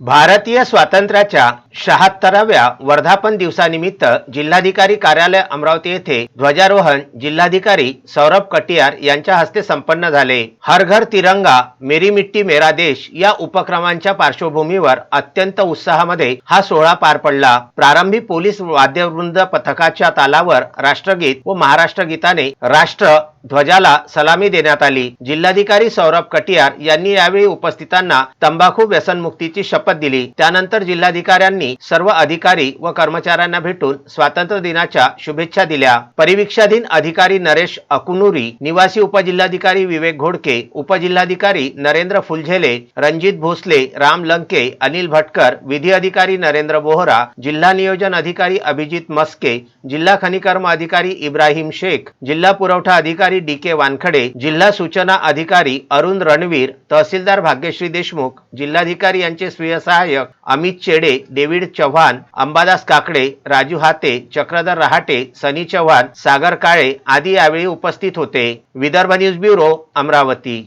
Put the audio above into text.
भारतीय स्वातंत्र्याच्या शहात्तराव्या वर्धापन दिवसानिमित्त जिल्हाधिकारी कार्यालय अमरावती येथे ध्वजारोहण जिल्हाधिकारी सौरभ कटियार यांच्या हस्ते संपन्न झाले. हर घर तिरंगा मेरी मिट्टी मेरा देश या उपक्रमांच्या पार्श्वभूमीवर अत्यंत उत्साहामध्ये हा सोहळा पार पडला. प्रारंभी पोलीस वाद्यवृंद पथकाच्या तालावर राष्ट्रगीत व महाराष्ट्र गीताने राष्ट्र ध्वजाला सलामी देण्यात आली. जिल्हाधिकारी सौरभ कटियार यांनी यावेळी उपस्थितांना तंबाखू व्यसनमुक्तीची शपथ दिली. त्यानंतर जिल्हाधिकाऱ्यांनी सर्व अधिकारी व कर्मचाऱ्यांना भेटून स्वातंत्र्य दिनाच्या शुभेच्छा दिल्या. परिवीक्षाधीन अधिकारी नरेश अकुनुरी निवासी उपजिल्हाधिकारी विवेक घोडके उपजिल्हाधिकारी नरेंद्र फुलझेले रणजित भोसले राम लंके अनिल भटकर विधी अधिकारी नरेंद्र बोहरा जिल्हा नियोजन अधिकारी अभिजित मस्के जिल्हा खनिकर्म अधिकारी इब्राहिम शेख जिल्हा पुरवठा अधिकारी डी के वानखडे जिल्हा सूचना अधिकारी अरुण रणवीर तहसीलदार भाग्यश्री देशमुख जिल्हाधिकारी यांचे स्वीय सहाय्यक अमित चेडे डेव्हिड चव्हाण अंबादास काकडे राजू हाते चक्रधर रहाटे सनी चव्हाण सागर काळे आदी यावेळी उपस्थित होते. Vidarbha news bureau Amravati.